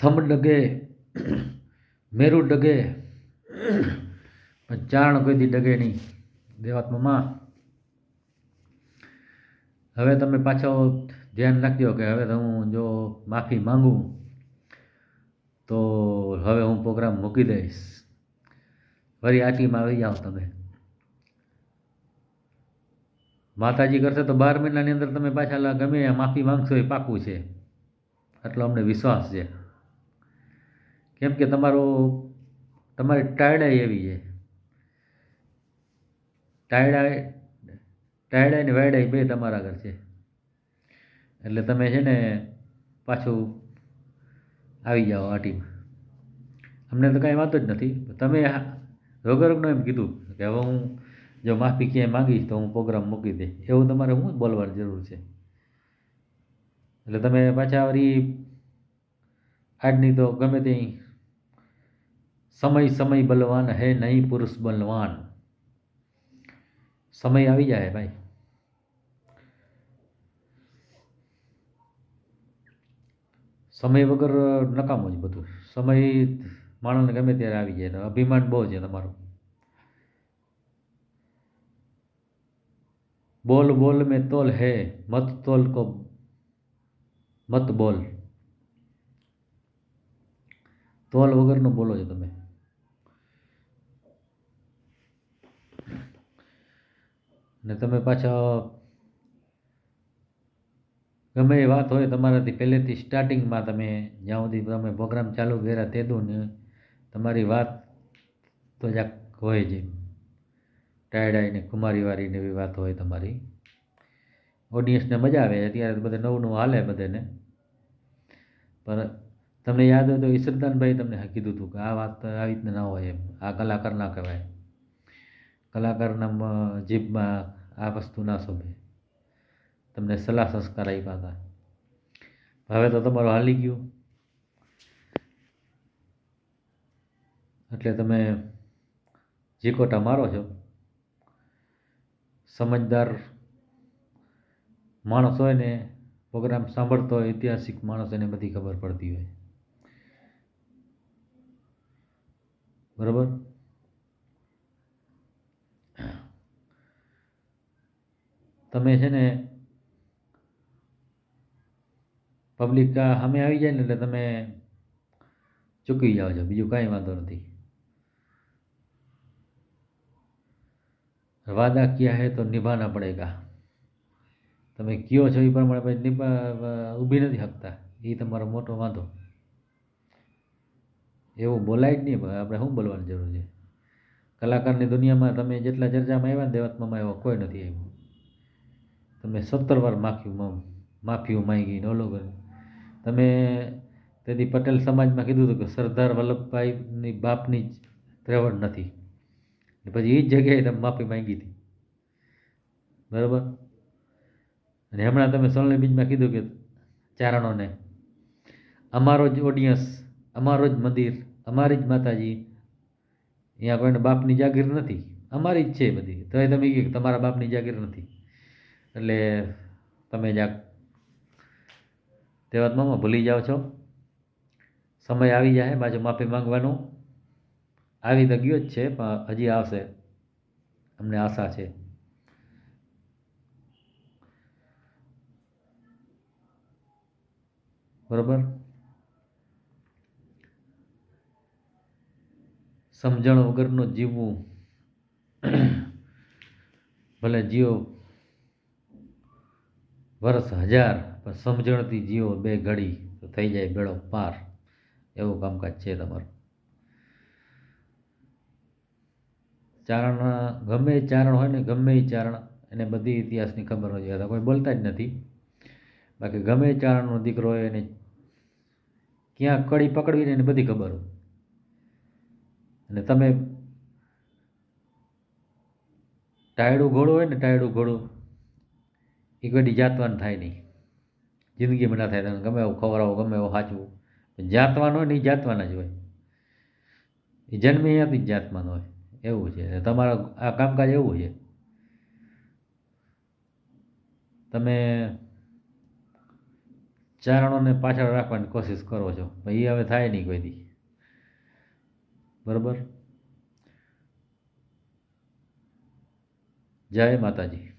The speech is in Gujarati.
થંભ ડગે, મેરુ ડગે, પણ ચારણ કોઈથી ડગે નહીં. દેવાત્મામાં હવે તમે પાછો ધ્યાન રાખજો કે હવે હું જો માફી માંગું, તો હવે હું પ્રોગ્રામ મૂકી દઈશ. વળી આ ટીમ આવી જાઓ તમે. માતાજી કરશે તો બાર મહિનાની અંદર તમે પાછા ગમે માફી માંગશો એ પાકું છે. એટલો અમને વિશ્વાસ છે. કેમ કે તમારો, તમારી ટાયડાઈ એવી છે. ટાયડાઈ ટાયડાઈ ને વાયડાઈ બે તમારા ઘર છે. એટલે તમે છે ને પાછું આવી જાઓ આ ટીમ અમને તો કાંઈ વાંધો જ નથી. તમે વગરનું એમ કીધું કે હવે હું જો માફી ક્યાંય માંગીશ તો હું પ્રોગ્રામ મૂકી દે. એવું તમારે શું બોલવાની જરૂર છે. એટલે તમે પાછા વળી આજની તો ગમે તે સમય સમય બલવાન, હે નહીં પુરુષ બલવાન. સમય આવી જાય ભાઈ. સમય વગર નકામું જ બધું. સમય માણસને ગમે ત્યારે આવી જાય અભિમાન બહુ છે તમારું. બોલ બોલ મેં તોલ હે, મત તોલ કો, મત બોલ. તોલ વગરનો બોલો છો તમે. ને તમે પાછા ગમે એ વાત હોય તમારાથી પહેલેથી સ્ટાર્ટિંગમાં તમે જ્યાં સુધી તમે પ્રોગ્રામ ચાલુ કર્યા તે ને તમારી વાત તો જ્યાંક હોય જ ટાયડાઈ ને કુમારીવાળી ને એવી વાત હોય તમારી. ઓડિયન્સને મજા આવે, અત્યારે બધે નવું નવું હાલે બધાને. પણ તમને યાદ હોય તો ઈશ્વરદાનભાઈ તમને કીધું હતું કે આ વાત આવી રીતના ના હોય એમ. આ કલાકાર ના કહેવાય. કલાકારના જીભમાં આ વસ્તુ ના શોભે. તમને સલાહ સંસ્કાર આપ્યા હતા. હવે તો તમારું હાલી ગયું. એટલે તમે જીકોટા મારો છો, સમજદાર માણસ હોય ને, પ્રોગ્રામ સાંભળતો હોય, ઐતિહાસિક માણસ એને બધી ખબર પડતી હોય. બરાબર? તમે છે ને પબ્લિક સામે આવી જાય ને એટલે તમે ચૂકી જાઓ છો. બીજું કાંઈ વાંધો નથી. વાદા ક્યાં હે તો નિભાના પડેગા. તમે કયો છો એ પ્રમાણે નિભા, ઊભી નથી શકતા એ તમારો મોટો વાંધો. એવું બોલાય જ નહીં. આપણે શું બોલવાની જરૂર છે? કલાકારની દુનિયામાં તમે જેટલા ચર્ચામાં આવ્યા ને દેવાત્મામાં એવો કોઈ નથી આવ્યું. તમે સત્તર વાર માફી માફીઓ માંગી, ને ઓલો તમે તેથી પટેલ સમાજમાં કીધું હતું કે સરદાર વલ્લભભાઈની બાપની જ ત્રેવડ નથી. પછી એ જ જગ્યાએ તમે માફી માંગી હતી. બરાબર? અને હમણાં તમે સોલની બીજમાં કીધું કે ચારણોને, અમારો જ ઓડિયન્સ અમારો જ મંદિર, અમારી જ માતાજી, અહીંયા કોઈને બાપની જાગીર નથી. અમારી જ છે બધી. તો તમે કહ્યું તમારા બાપની જાગીર નથી. એટલે તમે જાક તે વાતમાં ભૂલી જાઓ છો. સમય આવી જાય પાછું માફી માંગવાનો. આવી તો ગયો જ છે, પણ હજી આવશે. અમને આશા છે. બરોબર? સમજણ વગરનું જીવવું. ભલે જીવો વર્ષ હજાર, પણ સમજણથી જીવો બે ઘડી તો થઈ જાય બેડો પાર. એવું કામકાજ છે તમારું. ચારણ, ગમે ચારણ હોય ને, ગમે એ ચારણ, એને બધી ઇતિહાસની ખબર હોય છે. કોઈ બોલતા જ નથી. બાકી ગમે ચારણનો દીકરો હોય એને ક્યાં કડી પકડવીને એને બધી ખબર હોય. અને તમે ટાયડું ઘોડું હોય ને, ટાયડું ઘોડું એ કદી જાતવાન થાય નહીં. જિંદગીમાં ના થાય તમે ગમે એવું ખવડાવો, ગમે એવું સાચવું જાતવાન હોય ને એ જાતવાના જ હોય. એ જન્મે અહીંયાથી જ જાતમાન હોય. એવું છે. તમારા આ કામકાજ એવું છે. તમે ચારણોને પાછળ રાખવાની કોશિશ કરો છો. પણ એ હવે થાય નહીં કોઈ દી. બરાબર? જય માતાજી.